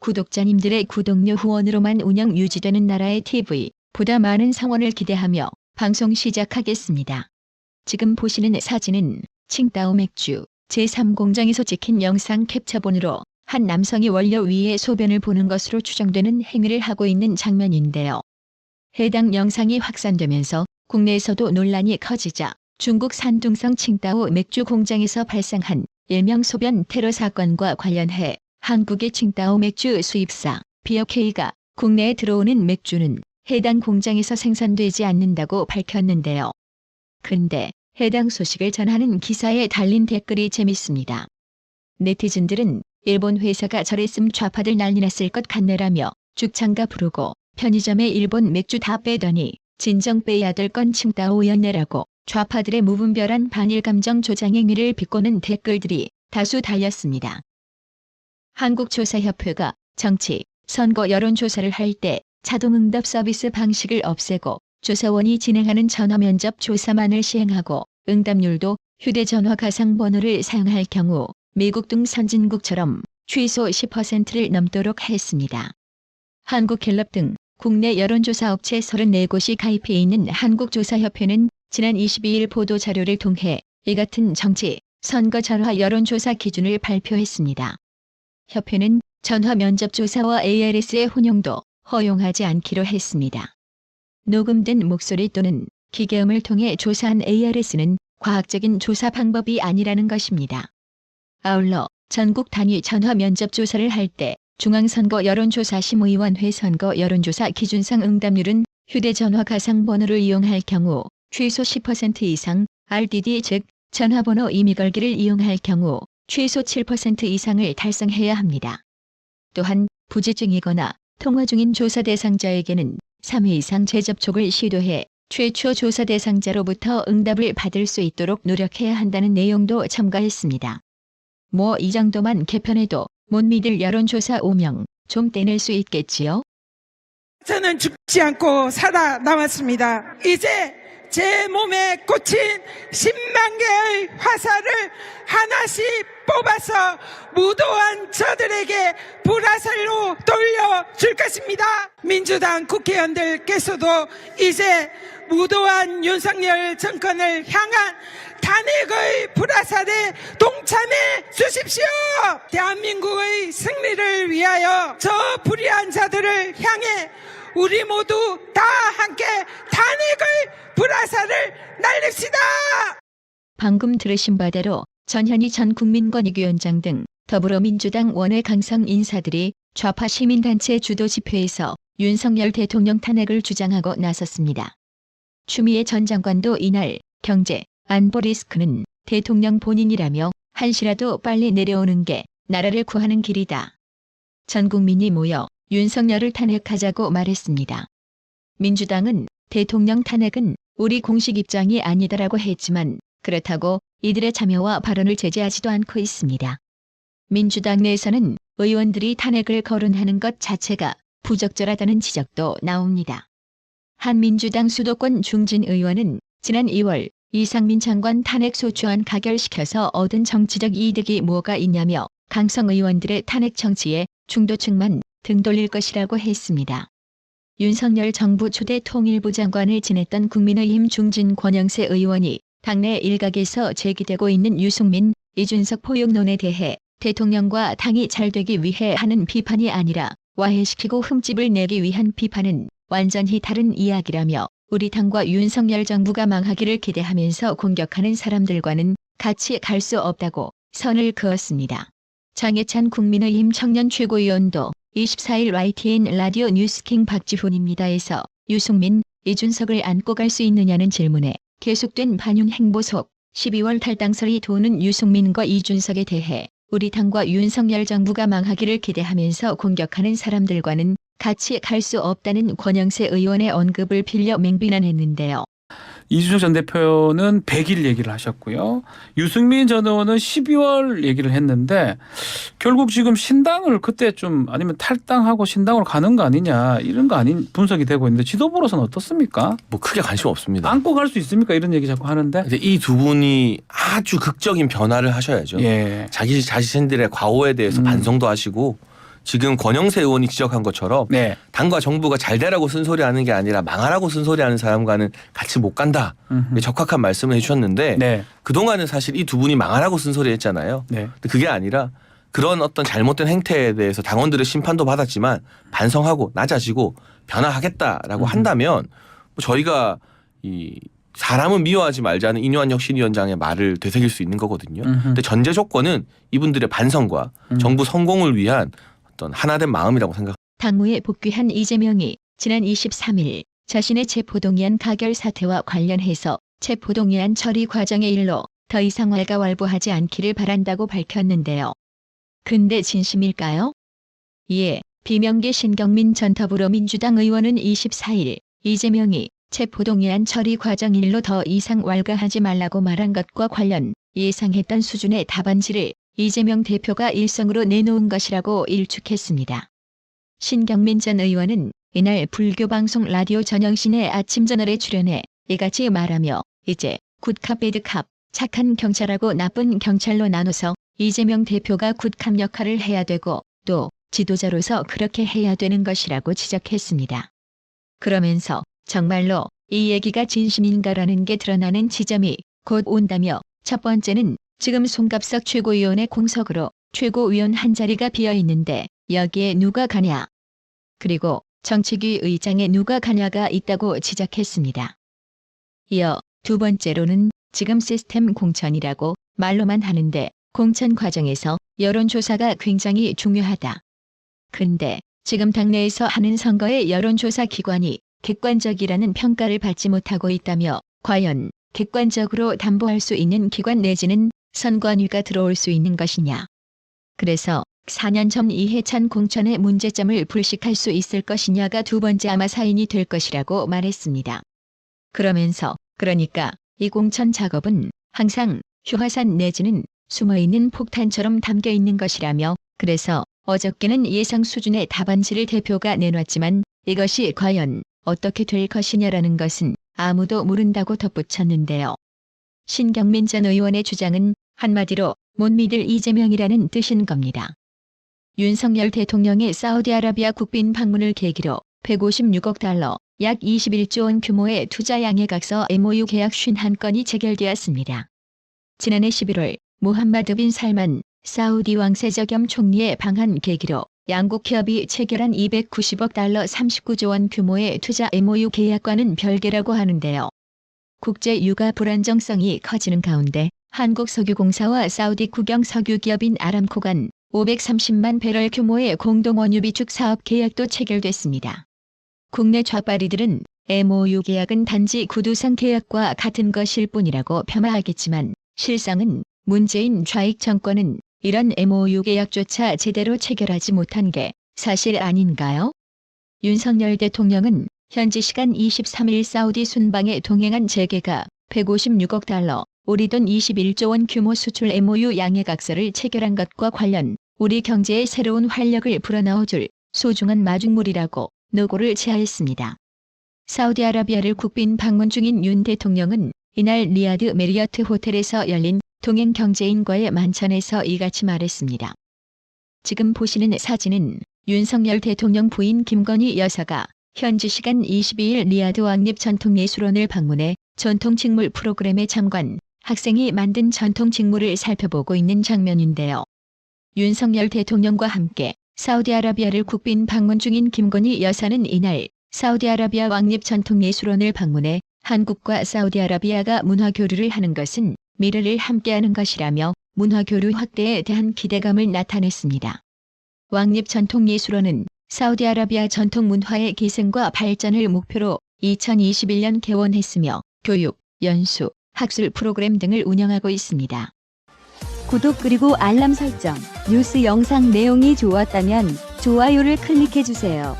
구독자님들의 구독료 후원으로만 운영 유지되는 나라의 TV, 보다 많은 성원을 기대하며 방송 시작하겠습니다. 지금 보시는 사진은 칭따오 맥주 제3공장에서 찍힌 영상 캡처본으로 한 남성이 원료 위에 소변을 보는 것으로 추정되는 행위를 하고 있는 장면인데요. 해당 영상이 확산되면서 국내에서도 논란이 커지자 중국 산둥성 칭따오 맥주 공장에서 발생한 일명 소변 테러 사건과 관련해 한국의 칭따오 맥주 수입사 비어케이가 국내에 들어오는 맥주는 해당 공장에서 생산되지 않는다고 밝혔는데요. 근데 해당 소식을 전하는 기사에 달린 댓글이 재밌습니다. 네티즌들은 일본 회사가 저랬음 좌파들 난리 났을 것 같네라며 죽창가 부르고 편의점에 일본 맥주 다 빼더니 진정 빼야 될 건 칭따오였네라고 좌파들의 무분별한 반일 감정 조장 행위를 비꼬는 댓글들이 다수 달렸습니다. 한국조사협회가 정치, 선거 여론조사를 할 때 자동응답 서비스 방식을 없애고 조사원이 진행하는 전화면접 조사만을 시행하고 응답률도 휴대전화 가상번호를 사용할 경우 미국 등 선진국처럼 최소 10%를 넘도록 했습니다. 한국갤럽 등 국내 여론조사 업체 34곳이 가입해 있는 한국조사협회는 지난 22일 보도 자료를 통해 이 같은 정치, 선거 전화 여론조사 기준을 발표했습니다. 협회는 전화 면접 조사와 ARS의 혼용도 허용하지 않기로 했습니다. 녹음된 목소리 또는 기계음을 통해 조사한 ARS는 과학적인 조사 방법이 아니라는 것입니다. 아울러 전국 단위 전화 면접 조사를 할 때 중앙선거 여론조사 심의원회 선거 여론조사 기준상 응답률은 휴대전화 가상번호를 이용할 경우 최소 10% 이상, RDD 즉 전화번호 이미 걸기를 이용할 경우 최소 7% 이상을 달성해야 합니다. 또한 부재 중이거나 통화 중인 조사 대상자에게는 3회 이상 재접촉을 시도해 최초 조사 대상자로부터 응답을 받을 수 있도록 노력해야 한다는 내용도 첨가했습니다. 뭐 이 정도만 개편해도 못 믿을 여론조사 오명 좀 떼낼 수 있겠지요? 저는 죽지 않고 살아 남았습니다. 이제 제 몸에 꽂힌 10만 개의 화살을 하나씩 뽑아서 무도한 저들에게 불화살로 돌려줄 것입니다. 민주당 국회의원들께서도 이제 무도한 윤석열 정권을 향한 탄핵의 불화살에 동참해 주십시오. 대한민국의 승리를 위하여 저 불의한 자들을 향해 우리 모두 다 함께 탄핵의 불화살을 날립시다. 방금 들으신 바대로 전현희 전 국민권익위원장 등 더불어민주당 원외 강성 인사들이 좌파 시민단체 주도 집회에서 윤석열 대통령 탄핵을 주장하고 나섰습니다. 추미애 전 장관도 이날 경제, 안보 리스크는 대통령 본인이라며 한시라도 빨리 내려오는 게 나라를 구하는 길이다. 전 국민이 모여 윤석열을 탄핵하자고 말했습니다. 민주당은 대통령 탄핵은 우리 공식 입장이 아니다라고 했지만 그렇다고 이들의 참여와 발언을 제재하지도 않고 있습니다. 민주당 내에서는 의원들이 탄핵을 거론하는 것 자체가 부적절하다는 지적도 나옵니다. 한민주당 수도권 중진 의원은 지난 2월 이상민 장관 탄핵 소추안 가결시켜서 얻은 정치적 이득이 뭐가 있냐며 강성 의원들의 탄핵 정치에 중도층만 등 돌릴 것이라고 했습니다. 윤석열 정부 초대 통일부 장관을 지냈던 국민의힘 중진 권영세 의원이 당내 일각에서 제기되고 있는 유승민, 이준석 포용론에 대해 대통령과 당이 잘 되기 위해 하는 비판이 아니라 와해시키고 흠집을 내기 위한 비판은 완전히 다른 이야기라며 우리 당과 윤석열 정부가 망하기를 기대하면서 공격하는 사람들과는 같이 갈 수 없다고 선을 그었습니다. 장해찬 국민의힘 청년 최고위원도 24일 YTN 라디오 뉴스킹 박지훈입니다에서 유승민, 이준석을 안고 갈 수 있느냐는 질문에 계속된 반윤 행보 속 12월 탈당설이 도는 유승민과 이준석에 대해 우리 당과 윤석열 정부가 망하기를 기대하면서 공격하는 사람들과는 같이 갈 수 없다는 권영세 의원의 언급을 빌려 맹비난했는데요. 이준석 전 대표는 100일 얘기를 하셨고요. 유승민 전 의원은 12월 얘기를 했는데 결국 지금 신당을 그때 좀 아니면 탈당하고 신당으로 가는 거 아니냐 이런 거 아닌 분석이 되고 있는데 지도부로서는 어떻습니까? 뭐 크게 관심 없습니다. 안고 갈 수 있습니까? 이런 얘기 자꾸 하는데. 이 두 분이 아주 극적인 변화를 하셔야죠. 예. 자기 자신들의 과오에 대해서 음. 반성도 하시고 지금 권영세 의원이 지적한 것처럼 네. 당과 정부가 잘 되라고 쓴소리하는 게 아니라 망하라고 쓴소리하는 사람과는 같이 못 간다. 음흠. 적확한 말씀을 해주셨는데 네. 그 동안은 사실 이 두 분이 망하라고 쓴소리했잖아요. 네. 근데 그게 아니라 그런 어떤 잘못된 행태에 대해서 당원들의 심판도 받았지만 반성하고 낮아지고 변화하겠다라고 음. 한다면 뭐 저희가 이 사람은 미워하지 말자는 인요한 혁신위원장의 말을 되새길 수 있는 거거든요. 음흠. 근데 전제 조건은 이분들의 반성과 음. 정부 성공을 위한 어떤 하나된 마음이라고 생각. 당무에 복귀한 이재명이 지난 23일 자신의 체포동의안 가결 사태와 관련해서 체포동의안 처리 과정의 일로 더 이상 왈가왈부하지 않기를 바란다고 밝혔는데요. 근데 진심일까요? 이에 비명계 신경민 전 더불어민주당 의원은 24일 이재명이 체포동의안 처리 과정 일로 더 이상 왈가하지 말라고 말한 것과 관련 예상했던 수준의 답안지를 이재명 대표가 일성으로 내놓은 것이라고 일축했습니다. 신경민 전 의원은 이날 불교 방송 라디오 전영신의 아침 저널에 출연해 이같이 말하며 이제 굿캅 배드캅 착한 경찰하고 나쁜 경찰로 나눠서 이재명 대표가 굿캅 역할을 해야 되고 또 지도자로서 그렇게 해야 되는 것이라고 지적했습니다. 그러면서 정말로 이 얘기가 진심인가라는 게 드러나는 지점이 곧 온다며 첫 번째는 지금 송갑석 최고위원의 공석으로 최고위원 한 자리가 비어 있는데 여기에 누가 가냐. 그리고 정책위 의장에 누가 가냐가 있다고 지적했습니다. 이어 두 번째로는 지금 시스템 공천이라고 말로만 하는데 공천 과정에서 여론조사가 굉장히 중요하다. 근데 지금 당내에서 하는 선거의 여론조사 기관이 객관적이라는 평가를 받지 못하고 있다며 과연 객관적으로 담보할 수 있는 기관 내지는 선관위가 들어올 수 있는 것이냐. 그래서 4년 전 이해찬 공천의 문제점을 불식할 수 있을 것이냐가 두 번째 아마 사인이 될 것이라고 말했습니다. 그러면서 그러니까 이 공천 작업은 항상 휴화산 내지는 숨어있는 폭탄처럼 담겨 있는 것이라며 그래서 어저께는 예상 수준의 답안지를 대표가 내놨지만 이것이 과연 어떻게 될 것이냐라는 것은 아무도 모른다고 덧붙였는데요. 신경민 전 의원의 주장은 한마디로 못 믿을 이재명이라는 뜻인 겁니다. 윤석열 대통령의 사우디아라비아 국빈 방문을 계기로 156억 달러, 약 21조 원 규모의 투자 양해각서 MOU 계약 51건이 체결되었습니다. 지난해 11월 무함마드 빈 살만 사우디 왕세자 겸 총리의 방한 계기로 양국 기업이 체결한 290억 달러 39조 원 규모의 투자 MOU 계약과는 별개라고 하는데요. 국제 유가 불안정성이 커지는 가운데 한국석유공사와 사우디 국영 석유기업인 아람코 간 530만 배럴 규모의 공동 원유 비축 사업 계약도 체결됐습니다. 국내 좌파리들은 MOU 계약은 단지 구두상 계약과 같은 것일 뿐이라고 폄하하겠지만 실상은 문재인 좌익 정권은 이런 MOU 계약조차 제대로 체결하지 못한 게 사실 아닌가요? 윤석열 대통령은 현지 시간 23일 사우디 순방에 동행한 재계가 156억 달러, 우리 돈 21조 원 규모 수출 MOU 양해각서를 체결한 것과 관련 우리 경제에 새로운 활력을 불어넣어줄 소중한 마중물이라고 노고를 제하했습니다. 사우디아라비아를 국빈 방문 중인 윤 대통령은 이날 리아드 메리어트 호텔에서 열린 동행 경제인과의 만찬에서 이같이 말했습니다. 지금 보시는 사진은 윤석열 대통령 부인 김건희 여사가 현지 시간 22일 리아드 왕립 전통예술원을 방문해 전통직물 프로그램에 참관, 학생이 만든 전통직물을 살펴보고 있는 장면인데요. 윤석열 대통령과 함께 사우디아라비아를 국빈 방문 중인 김건희 여사는 이날 사우디아라비아 왕립 전통예술원을 방문해 한국과 사우디아라비아가 문화교류를 하는 것은 미래를 함께하는 것이라며 문화교류 확대에 대한 기대감을 나타냈습니다. 왕립 전통예술원은 사우디아라비아 전통 문화의 계승과 발전을 목표로 2021년 개원했으며 교육, 연수, 학술 프로그램 등을 운영하고 있습니다. 구독 그리고 알람 설정, 뉴스 영상 내용이 좋았다면 좋아요를 클릭해주세요.